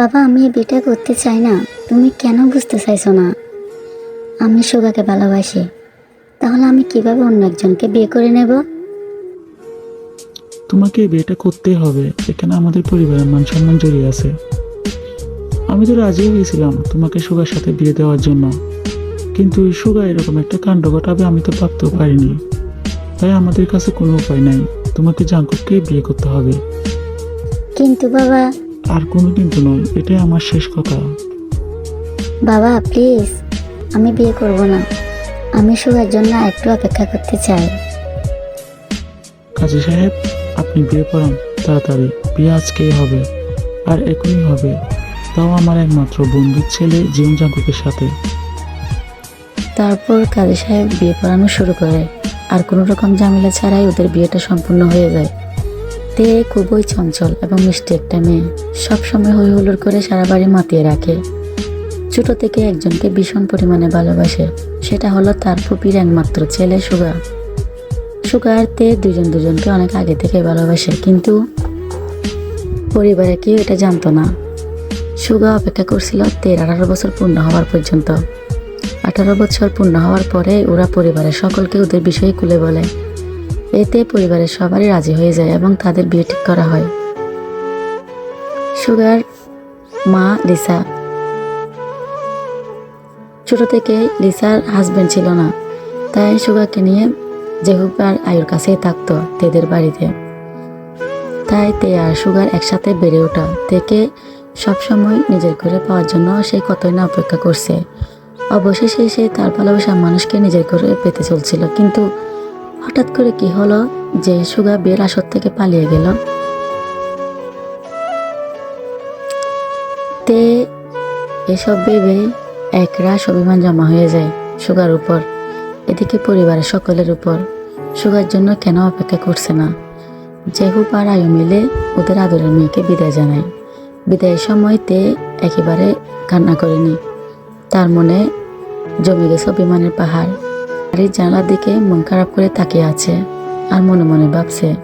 বাবা আমি বিয়েটা করতে চাই না। তুমি কেন বুঝতে চাইছো না? আমি সুগাকে ভালোবাসি। তাহলে আমি কীভাবে অন্য একজনকে বিয়ে করে নেব? তোমাকে বিয়েটা করতেই হবে। এখানে আমাদের পরিবারের মান সম্মান জড়িয়ে আছে। আমি তো রাজি হয়েছিলাম তোমাকে সুগার সাথে বিয়ে দেওয়ার জন্য। কিন্তু সুগা এরকম একটা কাণ্ড ঘটাবে আমি তো ভাবতেও পারিনি। তাই আমাদের কাছে কোনো উপায় নাই। তোমাকে জাঙ্কুককে বিয়ে করতে হবে। কিন্তু বাবা আর কোনো কিন্তু নয় এটাই আমার শেষ কথা। বাবা প্লিজ আমি বিয়ে করব না। আমি সুগার জন্য একটু অপেক্ষা করতে চাই। কাজী সাহেব আপনি বিয়ে করান তাড়াতাড়ি। বিয়ে আজকেই হবে আর এখনই হবে। তাও আমার একমাত্র বন্ধুর ছেলে জীবন জাঙ্কুকের সাথে। তারপর কাজী সাহেব বিয়ে পড়ানো শুরু করে আর কোনো রকম ঝামেলা ছাড়াই ওদের বিয়েটা সম্পূর্ণ হয়ে যায়। তে খুবই চঞ্চল এবং মিষ্টি একটা মেয়ে। সবসময় হই হুল্লোড় করে সারা বাড়ি মাতিয়ে রাখে। ছোট থেকে একজনকে ভীষণ পরিমাণে ভালোবাসে। সেটা হলো তার ফুপির একমাত্র ছেলে সুগা। সুগা আর তে দুজন দুজনকে অনেক আগে থেকে ভালোবাসে, কিন্তু পরিবারে কেউ এটা জানতো না। সুগা অপেক্ষা করছিল তের আঠারো বছর পূর্ণ হওয়ার পর্যন্ত। আঠারো বছর পূর্ণ হওয়ার পরে ওরা পরিবারের সকলকে ওদের বিষয়ে খুলে বলে। এতে পরিবারের সবারই রাজি হয়ে যায় এবং তাদের বিয়ে ঠিক করা হয়। সুগার, মা, লিসা। ছোট থেকে লিসার হাজবেন্ড ছিল না, তাই সুগাকে নিয়ে জেহুব আর আয়ুর কাছেই থাকতো তেদের বাড়িতে। তাই তে আর সুগার একসাথে বেড়ে ওঠা থেকে সবসময় নিজের ঘরে পাওয়ার জন্য সে কতই না অপেক্ষা করছে। অবশেষে সে তার ভালোবাসার মানুষকে নিজের ঘরে পেতে চলছিল, কিন্তু হঠাৎ করে কি হলো যে সুগা বিয়ের আসর থেকে পালিয়ে গেল? তে এসব ভেবে এক রাস অভিমান জমা হয়ে যায় সুগার উপর, এদিকে পরিবারের সকলের উপর। সুগার জন্য কেন অপেক্ষা করছে না? জেহুব আর আয়ু মিলে ওদের আদরের মেয়েকে বিদায় জানায়। বিদায়ের সময় তে একেবারে কান্না করেনি। তার মনে জমে গেছে অভিমানের পাহাড়। বাড়ির জানালার দিকে মন খারাপ করে তাকিয়ে আছে আর মনে মনে ভাবছে।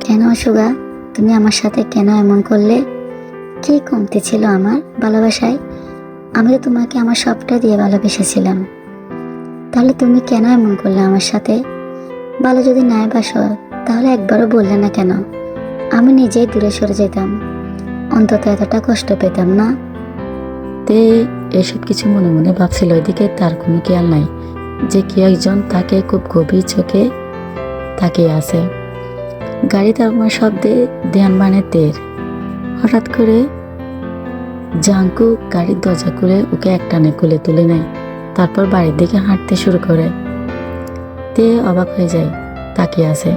কেন সুগা তুমি আমার সাথে কেন এমন করলে? কি কমতি ছিল আমার ভালোবাসায়? আমি তো তোমাকে আমার সবটা দিয়ে ভালোবেসেছিলাম। তাহলে তুমি কেন এমন করলে আমার সাথে? ভালো যদি নাই বাসো তাহলে একবারও বললে না কেন? আমি নিজেই দূরে সরে যেতাম। অন্তত এতটা কষ্ট পেতাম না। তে এসব কিছু মনে মনে ভাবছিল এদিকে তার কোনো খেয়াল নাই। যে কি একজন তাকে খুব গভীর চোখে তাকিয়ে আছে। গাড়ি তার শব্দে ধ্যান বানে তের। হঠাৎ করে জাঙ্কু গাড়ির দরজা খুলে ওকে একটানে খুলে তুলে নেয়, তারপর বাড়ির দিকে হাঁটতে শুরু করে। তে অবাক হয়ে যায়, তাকিয়ে আছে।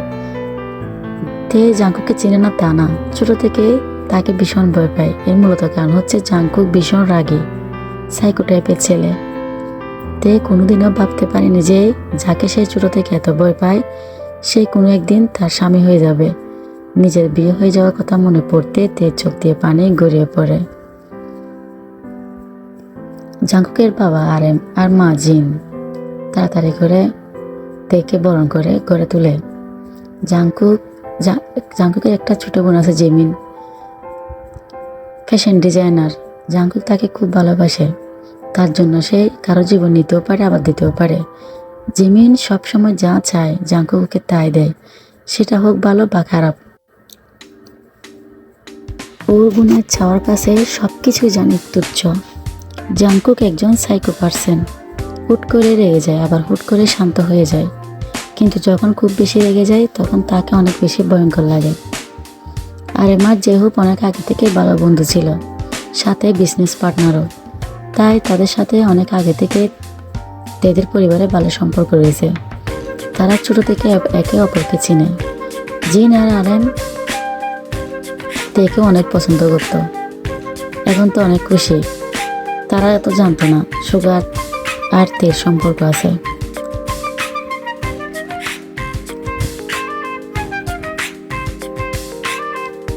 তে জাঙ্কুকে চিনে না তা না, ছোট থেকে তাকে ভীষণ ভয় পায়। এর মূলত কারণ হচ্ছে জাঙ্কুক ভীষণ রাগী সাইকো টাইপের ছেলে। তে কোনোদিনও ভাবতে পারেনি যে যাকে সে ছোট থেকে এত ভয় পায়, সে কোনো একদিন তার স্বামী হয়ে যাবে। নিজের বিয়ে হয়ে যাওয়ার কথা মনে পড়তে তে চোখ দিয়ে পানি গড়িয়ে পড়ে। জাঙ্কুকের বাবা আর এম আর মা জিন তাড়াতাড়ি করে তেকে বরণ করে গড়ে তুলে। জাঙ্কুক জাঙ্কুকের একটা ছোট বোন আছে জেমিন, ফ্যাশন ডিজাইনার। জাঙ্কুক তাকে খুব ভালোবাসে। তার জন্য সে কারও জীবন নিতেও পারে, আবার দিতেও পারে। জিমিন সবসময় যা চায় জাঙ্কুককে তাই দেয়। সেটা হোক ভালো বা খারাপ। ওর বোনের ছাওয়ার কাছে সব কিছুই জানে তুচ্ছ জাঙ্কুক একজন সাইকো পার্সন হুট করে রেগে যায়, আবার হুট করে শান্ত হয়ে যায়। কিন্তু যখন খুব বেশি রেগে যায়, তখন তাকে অনেক বেশি ভয়ঙ্কর লাগে। আর এমার জেহুব অনেক আগে থেকে ভালো বন্ধু ছিল, সাথে বিজনেস পার্টনারও তাই তাদের সাথে অনেক আগে থেকে তাদের পরিবারে ভালো সম্পর্ক রয়েছে। তারা ছোট থেকে একে অপরকে চিনে। জিন আর আরেন তেকে অনেক পছন্দ করত। এখন তো অনেক খুশি। তারা এত জানতো না, সুগার আর তের সম্পর্ক আছে।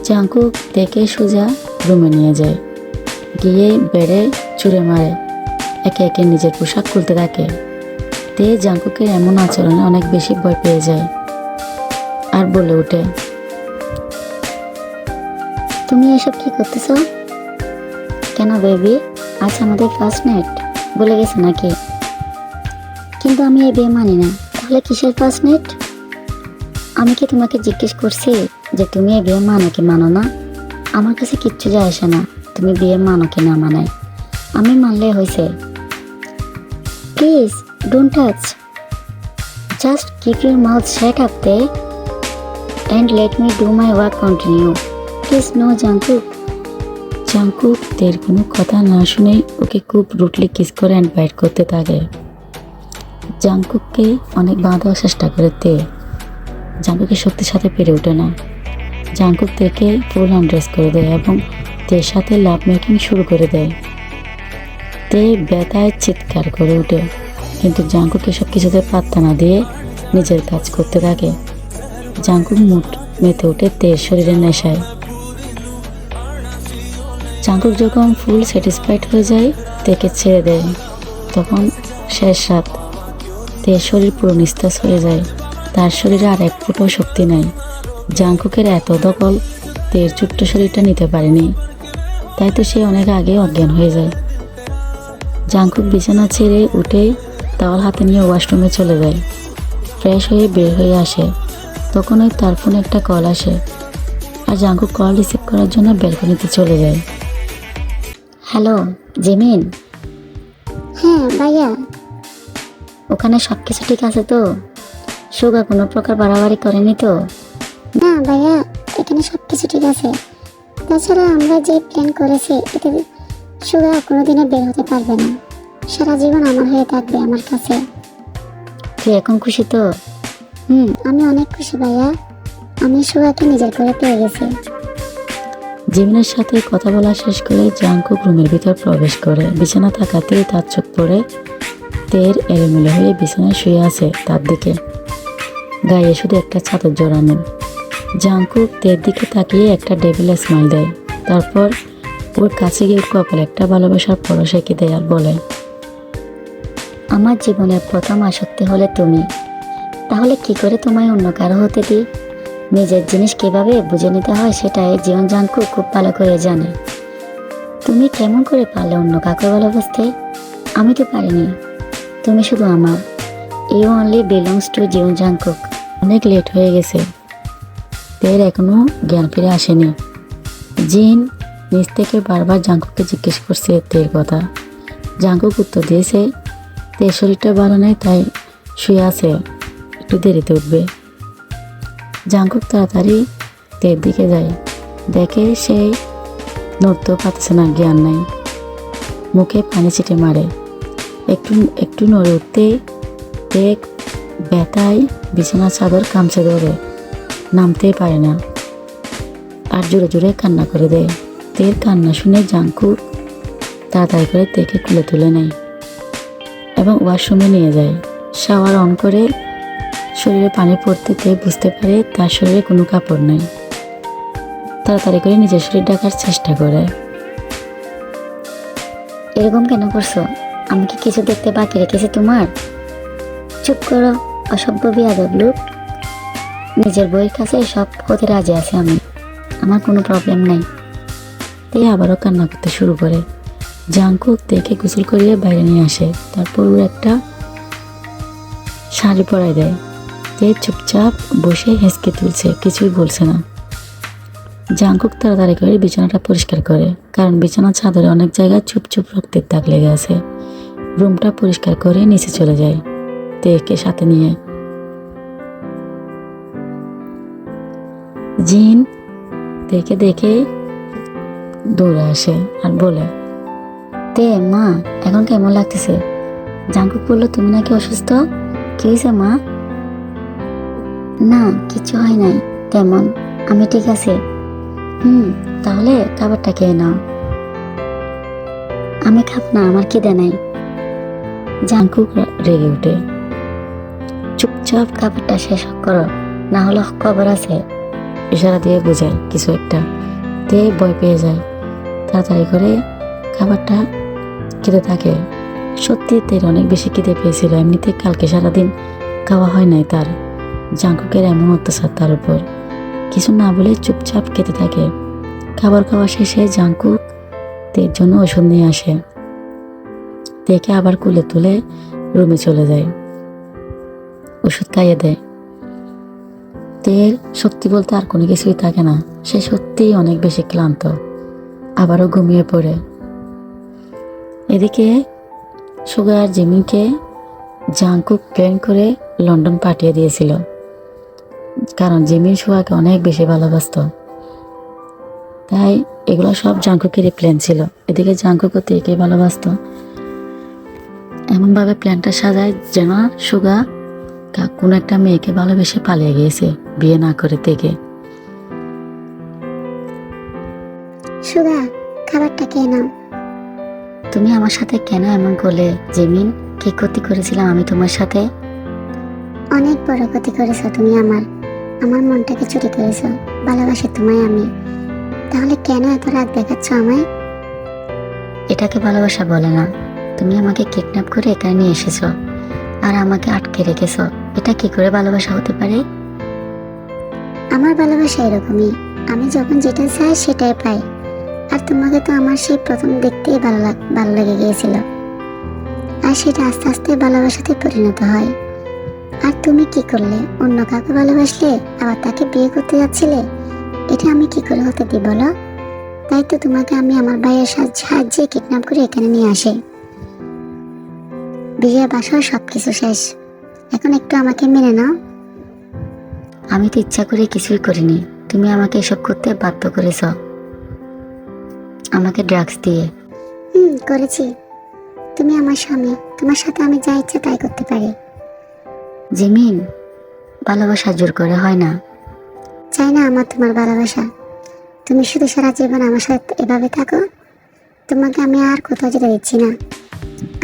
জাঙ্কুক দেখে সোজা রুমে নিয়ে যায়। গিয়ে বেড়ে ছুঁড়ে মারে। একে একে নিজের পোশাক খুলতে থাকে। তে জাঙ্কুকের এমন আচরণে অনেক বেশি ভয় পেয়ে যায়। আর বলে ওঠে, তুমি এসব কি করতেছ? কেন বেবি? আজ আমাদের ফার্স্ট নাইট বলে গেছে নাকি। কিন্তু আমি এই বিয়ে মানি না। তাহলে কিসের ফার্স্ট নাইট আমি কি তোমাকে জিজ্ঞেস করছি যে তুমি এই বিয়ে মানো কি মানো না? আমার কাছে কিচ্ছু যায় আসে না। তুমি বিয়ে মানো কি না মানায়? আমি মানলে হয়েছে। Please don't touch just keep your mouth shut up they and let me do my work continue please no Jungkook Jungkook তের কোনো কথা না শুনেই ওকে খুব রুটলি কিস করে অ্যান্ড বাইট করতে থাকে। জাঙ্কুককে অনেক বাঁধার চেষ্টা করে তে জাঙ্কুকের শক্তির সাথে পেরে ওঠে না। জাঙ্কুক থেকে ফুল আন্ড্রেস করে দেয় এবং তের সাথে লাভ মেকিং শুরু করে দেয়। তে ব্যথায় চিৎকার করে ওঠে। কিন্তু জাঙ্কুক এসব কিছুতে পাত্তা না দিয়ে নিজের কাজ করতে থাকে। জাঙ্কুক মুঠ মেতে ওঠে তের শরীরের নেশায়। চাঙ্কুক যখন ফুল স্যাটিসফাইড হয়ে যায়, তেকে ছেড়ে দেয়। তখন শেষ রাত, তের শরীর পুরো নিস্তাস হয়ে যায়। তার শরীরে আর এক ফুটও শক্তি নাই। জাঙ্কুকের এত দখল, তের ছোট্ট শরীরটা নিতে পারেনি। তাই তো সে অনেক আগে অজ্ঞান হয়ে যায়। জাঙ্কুক বিছানা ছেড়ে উঠে তাওয়াল হাতে নিয়ে ওয়াশরুমে চলে যায়। ফ্রেশ হয়ে বের হয়ে আসে। তখনই তার ফোনে একটা কল আসে আর জাঙ্কুক কল রিসিভ করার জন্য ব্যালকনিতে চলে যায়। Hello Jimin? হ্যাঁ ভাইয়া। ওখানে সব কিছু ঠিক আছে তো? সুগা কোনো প্রকার বাড়াবাড়ি করেনি তো? না ভাইয়া এখানে সব কিছু ঠিক আছে। তাছাড়া আমরা যে প্ল্যান করেছি এতে সুগা কোনোদিনও বের হতে পারবে না। সারা জীবন আমার হয়ে থাকবে আমার কাছে। তুই এখন খুশি তো? হুম আমি অনেক খুশি ভাইয়া। আমি সুগাকে নিজের করে পেয়ে গেছি। জিমিনের সাথে কথা বলা শেষ করে জাঙ্কুক রুমের ভিতর প্রবেশ করে। বিছানা থাকাতেই তার চোখ পড়ে। তের এলোমেলো হয়ে বিছানায় শুয়ে আছে তার দিকে। গায়ে শুধু একটা চাদর জড়ানো। জাঙ্কুক তের দিকে তাকিয়ে একটা ডেভিল স্মাইল দেয়। তারপর ওর কাছে গিয়ে কপালে একটা ভালোবাসার পরশ এঁকে দেয় আর বলে? আমার জীবনের প্রথম আসক্তি হলে তুমি। তাহলে কি করে তোমায় অন্য কারও হতে দিই? নিজের জিনিস কীভাবে বুঝে নিতে হয় সেটাই জীবন জাঙ্কু খুব ভালো করে জানে। তুমি কেমন করে পারলে অন্য কাউকে ভালোবাসতে? আমি তো পারিনি। তুমি শুধু আমার। You only belongs to Jeon Jungkook অনেক লেট হয়ে গেছে। তের এখনও জ্ঞান ফিরে আসেনি। জিন নিজ থেকে বারবার জাঙ্কুককে জিজ্ঞেস করছে তের কথা। জাঙ্কুক উত্তর দিয়েছে, তের শরীরটা ভালো নেই, তাই শুয়ে আছে, একটু দেরিতে উঠবে। জাঙ্কুক তাড়াতাড়ি তের দিকে যায়। দেখে সে নড়তেও পারতেছে না, জ্ঞান নাই। মুখে পানি ছিটে মারে। একটু একটু নড়ে উঠতে দেখ ব্যথায় বিছানা চাদর কামছে ধরে, নামতেই পারে না। আর জোরে জোরে কান্না করে দেয়। তের কান্না শুনে জাঙ্কুক তাড়াতাড়ি করে তেকে খুলে তুলে নেয় এবং ওয়াশরুমে নিয়ে যায়। শাওয়ার অন করে শরীরে পানি পড়তে তে বুঝতে পারে তার শরীরে কোনো কাপড় নেই। তাড়াতাড়ি করে নিজের শরীর ডাকার চেষ্টা করে। এরকম কেন করছ? আমি কি কিছু দেখতে বাকি রেখেছি তোমার? চুপ করো, অসভ্য বিয়াদব লোক। নিজের বইয়ের কাছে সব হতে রাজি আছে আমি। আমার কোনো প্রবলেম নাই। তে আবারও কান্না করতে শুরু করে। জাঙ্কুক দেখে গোসল করিয়ে বাইরে নিয়ে আসে। তারপর ওর একটা শাড়ি পরাই দেয়। তে চুপচাপ বসে হেসকে তুলছে, কিছুই বলছে না। জাঙ্কুক তাড়াতাড়ি করে বিছানাটা পরিষ্কার করে, কারণ বিছানা চাদরে অনেক জায়গায় চুপ চুপ রক্তের দাগ লেগে আছে। রুমটা পরিষ্কার করে নিচে চলে যায় তেকে সাথে নিয়ে। জিন দেখে দেখে দৌড়ে আসে আর বলে, তে, মা, এখন কেমন লাগতেছে? জাঙ্কুক বলল, তুমি নাকি অসুস্থ? কি হয়েছে মা? না, কিছু হয় নাই, তেমন। আমি ঠিক আছে। হুম, তাহলে খাবারটা খেয়ে নাও। আমি খাব না, আমার খিদে নাই। জাঙ্কুক রেগে ওঠে। চুপচাপ খাবারটা শেষ করো, না হলে খবর আছে। ইশারা দিয়ে বোঝায় কিছু একটা। তে, ভয় পেয়ে যায়। তাড়াতাড়ি করে খাবারটা খেতে থাকে। সত্যি তের অনেক বেশি খিদে পেয়েছিল। এমনিতে কালকে সারাদিন খাওয়া হয় নাই তার। জাঙ্কুকের এমন অত্যাচার তার উপর। কিছু না বলে চুপচাপ খেতে থাকে। খাবার খাওয়া শেষে জাঙ্কুক তের জন্য ওষুধ নিয়ে আসে। তেকে আবার কুলে তুলে রুমে চলে যায়। ওষুধ খাইয়ে দেয়। তের সত্যি বলতে আর কোনো কিছুই থাকে না। সে সত্যিই অনেক বেশি ক্লান্ত। আবারও ঘুমিয়ে পড়ে। এদিকে সুগার জিমিকে জাংকুক প্ল্যান করে লন্ডন পাঠিয়ে দিয়েছিল। কারণ জিমিন সুগাকে অনেক বেশি ভালোবাসতো। তাই এগুলো সব জাঙ্কুকেরই প্ল্যান ছিল। এদিকে জাঙ্কুকও তেকে ভালোবাসতো। এমনভাবে প্ল্যানটা সাজায় যেন সুগা কোনো একটা মেয়েকে ভালোবেসে পালিয়ে গিয়েছে বিয়ে না করে থেকে সুগা খাবারটা খেয়ে নাও। তুমি আমার সাথে কেন এমন করলে জেমিন? কি ক্ষতি করেছিলাম আমি তোমার সাথে? অনেক বড় ক্ষতি করেছ তুমি আমার। আমার মনটাকে চুরি করেছ। ভালোবাসি তোমায় আমি। তাহলে কেন এত রাগ দেখাচ্ছ আমায়? এটাকে ভালোবাসা বলে না। তুমি আমাকে কিডন্যাপ করে এখানে নিয়ে এসেছ। আর আমাকে আটকে রেখেছো। এটা কি করে ভালোবাসা হতে পারে? আমার ভালোবাসা এরকমই। আমি যখন যেটা চাই সেটাই পাই। আর তোমাকে তো আমার সেই প্রথম দেখতেই ভালো লাগ ভালো লেগে গিয়েছিল। আর সেটা আস্তে আস্তে ভালোবাসাতে পরিণত হয়। আর তুমি কি করলে? অন্য কাউকে ভালোবাসলে? আবার তাকে বিয়ে করতে যাচ্ছিলে? এটা আমি কি করে হতে দিই বলো? তাই তো তোমাকে আমি আমার ভাইয়ের সাহায্য- কিডন্যাপ করে এখানে নিয়ে আসি। বিয়ে বাসাও সব কিছু শেষ। এখন একটু আমাকে মেনে নাও। আমি তো ইচ্ছা করে কিছুই করিনি। তুমি আমাকে এসব করতে বাধ্য করেছ। আমাকে ড্রাগস দিয়ে। হুম করেছি। তুমি আমার স্বামী তোমার সাথে আমি যা ইচ্ছা তাই করতে পারি। জিমিন ভালোবাসা জোর করে হয় না। চাই না আমার তোমার ভালোবাসা। তুমি শুধু সারা জীবন আমার সাথে এভাবে থাকো। তোমাকে আমি আর কোথাও যেতে দিচ্ছি না।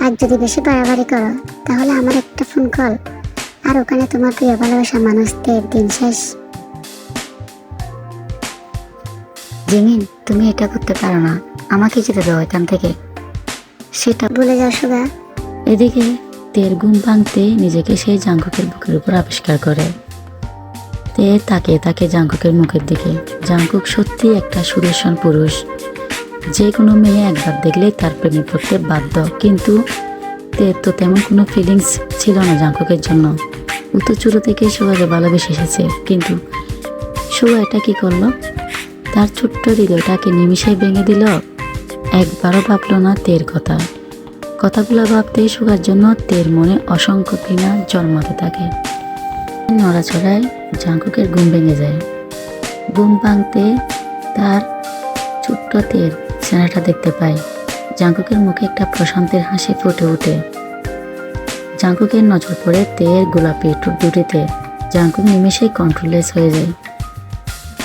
আর যদি বেশি বাড়াবাড়ি করো তাহলে আমার একটা ফোন কল আর ওখানে তোমার প্রিয় ভালোবাসা মানুষদের দিন শেষ। জিমিন তুমি এটা করতে পারো না। আমাকে যেতে দাও এখান থেকে। সেটা বলে যাও সুগা এদিকে তের ঘুম ভাঙতে নিজেকে সেই জাঙ্কুকের বুকের উপর আবিষ্কার করে। তে তাকে তাকে জাঙ্কুকের মুখের দিকে। জাঙ্কুক সত্যি একটা সুদর্শন পুরুষ। যে কোনো মেয়ে একবার দেখলেই তার প্রেমে পড়তে বাধ্য। কিন্তু তের তো তেমন কোনো ফিলিংস ছিল না জাঙ্কুকের জন্য। ও তো ছোটো থেকেই সুগাকে ভালোবেসে এসেছে। কিন্তু সুগা এটা কি করল? তার ছোট্ট হৃদয়টাকে নিমিষেই ভেঙে দিল। একবারও ভাবলো না তের কথা। কথাগুলো ভাবতেই সুগার জন্য তের মনে অসংখ্য ঘৃণা জন্মাতে থাকে। নড়াচড়ায় জাঙ্কুকের ঘুম ভেঙে যায়। ঘুম ভাঙতে তার ছোট্ট তের চেনাটা দেখতে পায়। জাঙ্কুকের মুখে একটা প্রশান্তের হাসি ফুটে ওঠে। জাঙ্কুকের নজর পড়ে তের গোলাপি টুট দুটিতে জাঙ্কুক নিমেষেই কন্ট্রোলেস হয়ে যায়।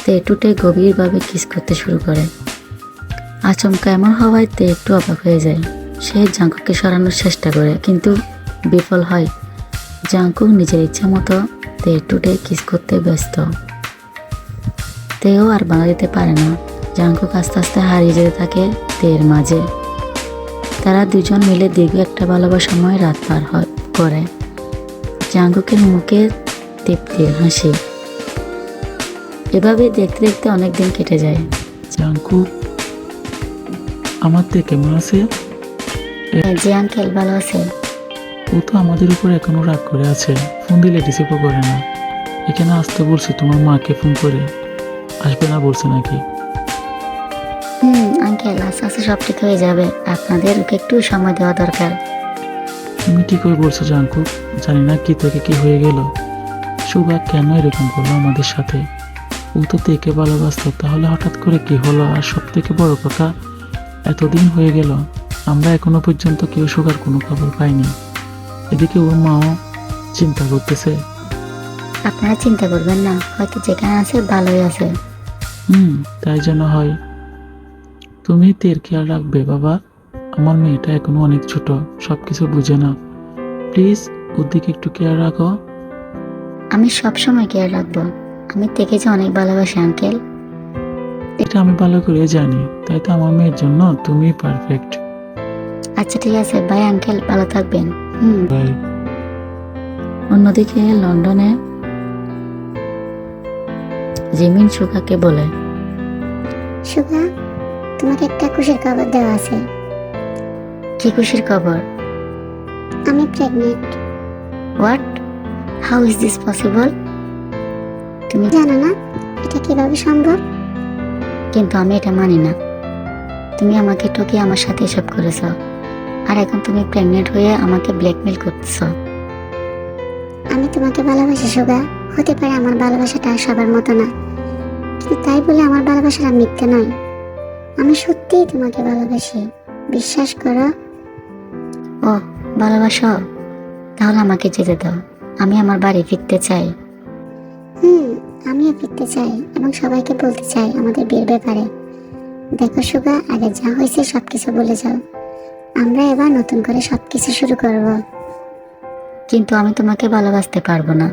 তে টুটে গভীরভাবে কিস করতে শুরু করে। আচমকা এমন হওয়ায় তে একটু অবাক হয়ে যায়। সে জাঙ্কুকে সরানোর চেষ্টা করে, কিন্তু বিফল হয়। জাঙ্কু নিজের ইচ্ছা মতো তে টুটে কিস করতে ব্যস্ত। তেও আর বাধা দিতে পারে না। জাঙ্কুক আস্তে আস্তে হারিয়ে যেতে থাকে তের মাঝে। তারা দুজন মিলে দীর্ঘ একটা ভালোবাসাময় রাত পার হয়, করে। জাঙ্কুকের মুখে তৃপ্তির হাসি। এভাবে দেখতে দেখতে অনেক দিন কেটে যায়। জাঙ্কু আমার থেকে কেমন আছে? যে আঙ্কেল ভালো আছে। ও তো আমাদের উপর এখনও রাগ করে আছে। ফোন দিলে রিসিভও করে না। এখানে আসতে বলছি তোমার মাকে ফোন করে। আসবে না বলছে নাকি? হুম আঙ্কেল আস্তে আস্তে সব ঠিক হয়ে যাবে। আপনাদের ওকে একটু সময় দেওয়া দরকার। তুমি ঠিকই বলছো জাঙ্কু? জানি না কি থেকে কি হয়ে গেল। সুগা কেন এরকম করল আমাদের সাথে? ও তো দেখে ভালোবাসতো তাহলে হঠাৎ করে কি হলো? আর সব থেকে বড় কথা এতদিন হয়ে গেল আমরা এখনও পর্যন্ত কেউ সুগার কোনো খবর পাইনি। এদিকে ওর মাও চিন্তা করতেছে। আপনারা চিন্তা করবেন না হয়তো যেখানে আছে ভালোই আছে। হুম তাই যেন হয়। তুমি তের খেয়াল রাখবে বাবা। আমার মেয়েটা এখনও অনেক ছোট সব কিছু বুঝে না। প্লিজ ওর দিকে একটু কেয়ার রাখো। আমি সব সময় কেয়ার রাখব। আমি যে অনেক ভালোবাসি আঙ্কেল। এটা আমি ভালো করে জানি। তাই তো আমার মেয়ের জন্য তুমি পারফেক্ট আচ্ছা ঠিক আছে। Bye uncle. ভালো থাকবেন। হুম। বাই। অন্যদিকে লন্ডনে জিমিন সুগাকে বলে সুগা তোমাকে একটা খুশির খবর দেওয়া আছে। কি খুশির খবর? আমি pregnant what how is this possible তুমি জানো না এটা কীভাবে সম্ভব? কিন্তু আমি এটা মানি না। তুমি আমাকে ঠকিয়ে আমার সাথে এসব করেছ। আর এখন তুমি প্রেগনেন্ট হয়ে আমাকে ব্ল্যাকমেল করতেছ। আমি তোমাকে ভালোবাসি সুগা। হতে পারে আমার ভালোবাসাটা সবার মতো না। কিন্তু তাই বলে আমার ভালোবাসাটা মিথ্যে নয়। আমি সত্যিই তোমাকে ভালোবাসি। বিশ্বাস করো। ও ভালোবাসো? তাহলে আমাকে যেতে দাও। আমি আমার বাড়ি ফিরতে চাই। হুম আমিও ফিরতে চাই এবং সবাইকে বলতে চাই আমাদের বিয়ের ব্যাপারে। দেখো সুগা আগে যা হয়েছে সবকিছু বলে যাও। আমরা এবার নতুন করে সবকিছু শুরু করব। কিন্তু আমি তোমাকে ভালোবাসতে পারব না।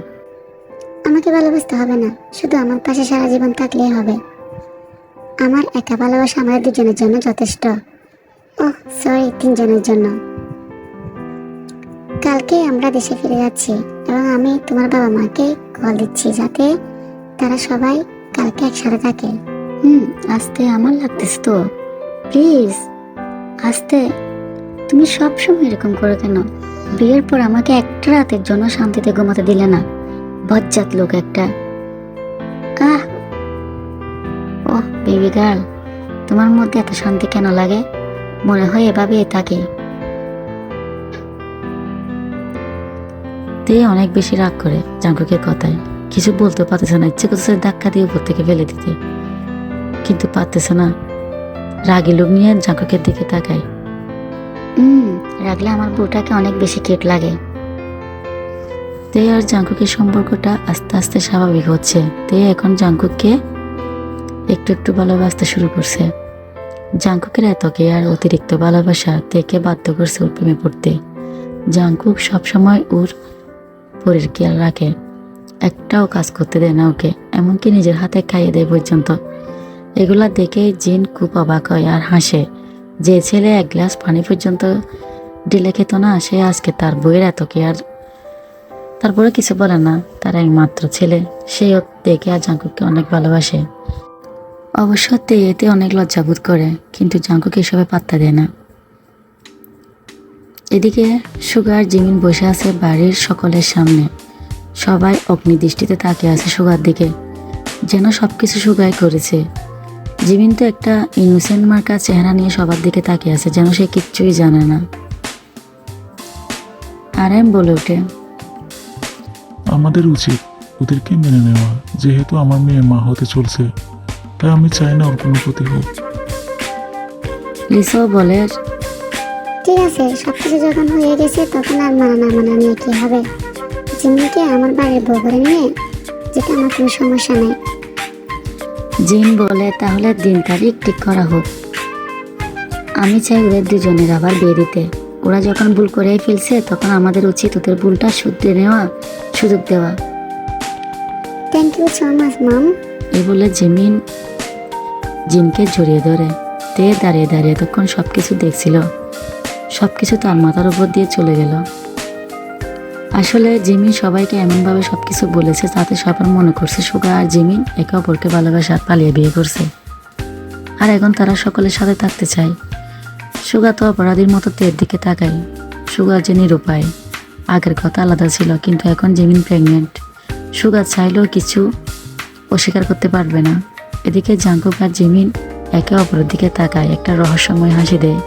আমাকে ভালোবাসতে হবে না শুধু আমার পাশে সারা জীবন থাকলেই হবে। আমার একা ভালোবাসা আমাদের দুজনের জন্য যথেষ্ট। ওহ সরি তিনজনের জন্য। কালকে আমরা দেশে ফিরে যাচ্ছি এবং আমি তোমার বাবা মাকে কল দিচ্ছি যাতে তারা সবাই কালকে একসাথে থাকে। হুম, আসতে আমার লাগতেছে তো। প্লিজ আসতে। তুমি সব সময় এরকম করো কেন? বিয়ের পর আমাকে একটা রাতের জন্য শান্তিতে ঘুমাতে দিলে না। বজ্জাত লোক একটা। আহ! ও বেবি গার্ল তোমার মধ্যে এত শান্তি কেন লাগে? মনে হয় এভাবেই থাকে। তে অনেক বেশি রাগ করে জাঙ্কুকের কথায়। কিছু বলতে পারতেছে না ইচ্ছে করতেছে ধাক্কা দিয়ে উপর থেকে ফেলে দিতে। কিন্তু পারতেছে না। রাগি লোক নিয়ে জাঙ্কুকের দিকে তাকায়। হুম রাখলে আমার বউটাকে অনেক বেশি কিউট লাগে। তে আর জাঙ্কুকের সম্পর্কটা আস্তে আস্তে স্বাভাবিক হচ্ছে। তে এখন জাঙ্কুককে একটু একটু ভালোবাসতে শুরু করছে। জাঙ্কুকের এত আর অতিরিক্ত ভালোবাসা তেকে বাধ্য করছে ওর প্রেমে পড়তে। জাঙ্কুক সবসময় ওর পরের খেয়াল রাখে। একটাও কাজ করতে দেয় না ওকে, এমনকি নিজের হাতে খাইয়ে দেয় পর্যন্ত। এগুলা দেখে জিন খুব অবাক হয় আর হাসে। যে ছেলে এক গ্লাস পানি পর্যন্ত ঢেলে খেত না, সে আজকে তার বইয়ের এত কেয়ার। তারপরে কিছু বলে না, তার একমাত্র ছেলে। সে ওর দেখে আর জাঙ্কুককে অনেক ভালোবাসে। অবশ্য তে এতে অনেক লজ্জাবোধ করে, কিন্তু জাঙ্কুক এসবে পাত্তা দেয় না। এদিকে সুগার জিমিন বসে আছে বাড়ির সকলের সামনে। সবাই অগ্নিদৃষ্টিতে তাকিয়ে আছে সুগার দিকে। যেন সবকিছু সুগাই করেছে। জিমিন তো একটা ইনোসেন্ট মার্কা চেহারা নিয়ে সবার দিকে তাকিয়ে আছে যেন সে কিচ্ছুই জানে না। আর এম বলে ওঠে। আমাদের উচিত ওদেরকে মেনে নেওয়া যেহেতু আমার মেয়ে মা হতে চলছে। তাই আমি চাই না ওর কোনো ক্ষতি হোক। লিসাও বলে ঠিক আছে সবকিছু যখন হয়ে গেছে তখন আর মানা না মানা নিয়ে কি হবে? জিমিকে আমার বাড়ির বউ করে নিয়ে যেটা আমার কোনো সমস্যা নেই। জিন বলে তাহলে দিন তারিখ ঠিক করা হোক। আমি চাই ওদের দুজনের আবার বিয়ে দিতে। ওরা যখন ভুল করেই ফেলছে তখন আমাদের উচিত ওদের ভুলটা শুধরে নেওয়া সুযোগ দেওয়া। Thank you so much mom এ বলে জিমিন জিমকে জড়িয়ে ধরে। তে দাঁড়িয়ে দাঁড়িয়ে তখন সব কিছু দেখছিল। সব কিছু তার মাথার উপর দিয়ে চলে গেল। আসলে জিমিন সবাইকে এমনভাবে সব কিছু বলেছে তাতে সবার মনে করছে সুগা আর জিমিন একে অপরকে ভালোবাসা পালিয়ে বিয়ে করছে। আর এখন তারা সকলের সাথে থাকতে চায়। সুগা তো অপরাধীর মতো তের দিকে তাকায়। সুগা যে নিরুপায়। আগের কথা আলাদা ছিল, কিন্তু এখন জিমিন প্রেগনেন্ট সুগা চাইলেও কিছু অস্বীকার করতে পারবে না। এদিকে জাঙ্কুক আর জিমিন একে অপরের দিকে তাকায়, একটা রহস্যময় হাসি দেয়।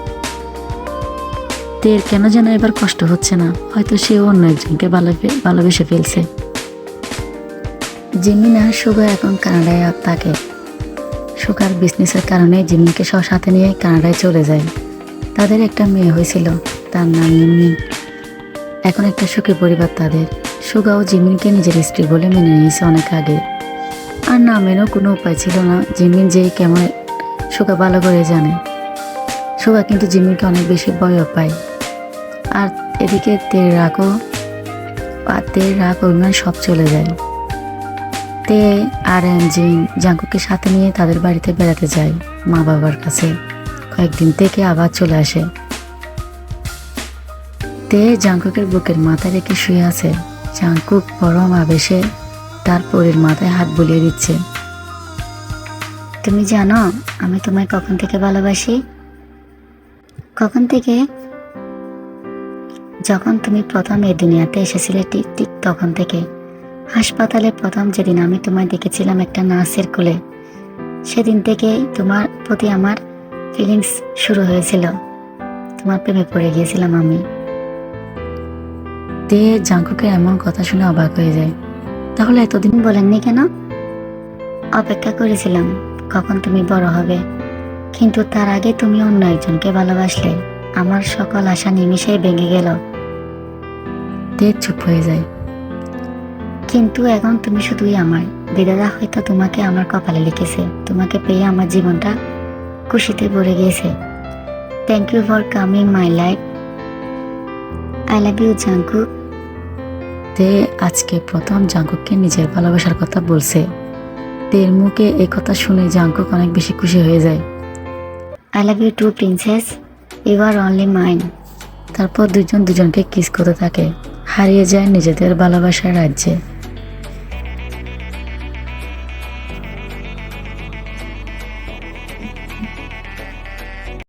তের কেন যেন এবার কষ্ট হচ্ছে না? হয়তো সে অন্য একজনকে ভালোবে- ভালোবেসে ফেলছে। জিমিন আর সুগা এখন কানাডায় থাকে। সুগার বিজনেসের কারণে জিমিনকে সব সাথে নিয়ে কানাডায় চলে যায়। তাদের একটা মেয়ে হয়েছিল, তার নাম ইমনিন এখন একটা সুখী পরিবার তাদের। সুগা ও জিমিনকে নিজের স্ত্রী বলে মেনে নিয়েছে অনেক আগে। আর না মেনেও কোনো উপায় ছিল না। জিমিন যে কেমন, সুগা ভালো করে জানে। সুগা কিন্তু জিমিনকে অনেক বেশি ভয়ও পায়। আর এদিকে তেল আর তের রাগ অভিমান সব চলে যায়। তে আর জিন জাঙ্কুকে সাথে নিয়ে তাদের বাড়িতে বেড়াতে যায় মা বাবার কাছে। কয়েকদিন থেকে আবার চলে আসে। তে জাঙ্কুকের বুকের মাথায় রেখে শুয়ে আছে। জাঙ্কুক পরম আবেশে তার পরের মাথায় হাত বুলিয়ে দিচ্ছে। তুমি জানো, আমি তোমায় কখন থেকে ভালোবাসি? কখন থেকে যখন তুমি প্রথম এই দুনিয়াতে এসেছিলে, ঠিক ঠিক তখন থেকে। হাসপাতালে প্রথম যেদিন আমি তোমায় দেখেছিলাম একটা নার্সের কোলে, সেদিন থেকে তোমার প্রতি আমার ফিলিংস শুরু হয়েছিল। তোমার প্রেমে পড়ে গিয়েছিলাম আমি। দিয়ে জাঙ্কুকে এমন কথা শুনে অবাক হয়ে যায়। তাহলে এতদিন বলেননি কেন? অপেক্ষা করেছিলাম, কখন তুমি বড় হবে। কিন্তু তার আগে তুমি অন্য একজনকে ভালোবাসলে। আমার সকল আশা নিমিষেই ভেঙে গেল। তে চুপ হয়ে যায়। কিন্তু এখন তুমি শুধুই আমার বিদাদা হয়তো তোমাকে আমার কপালে লিখেছে। তোমাকে পেয়ে আমার জীবনটা খুশিতে ভরে গিয়েছে। Thank you for coming my life I love you Jungkook তে আজকে প্রথম জাঙ্কুককে নিজের ভালোবাসার কথা বলছে। তের মুখে এই কথা শুনে জাঙ্কুক অনেক বেশি খুশি হয়ে যায়। I love you too princess you are only mine তারপর দুজন দুজনকে কিস করতে থাকে। হারিয়ে যায় নিজেদের ভালোবাসার রাজ্যে।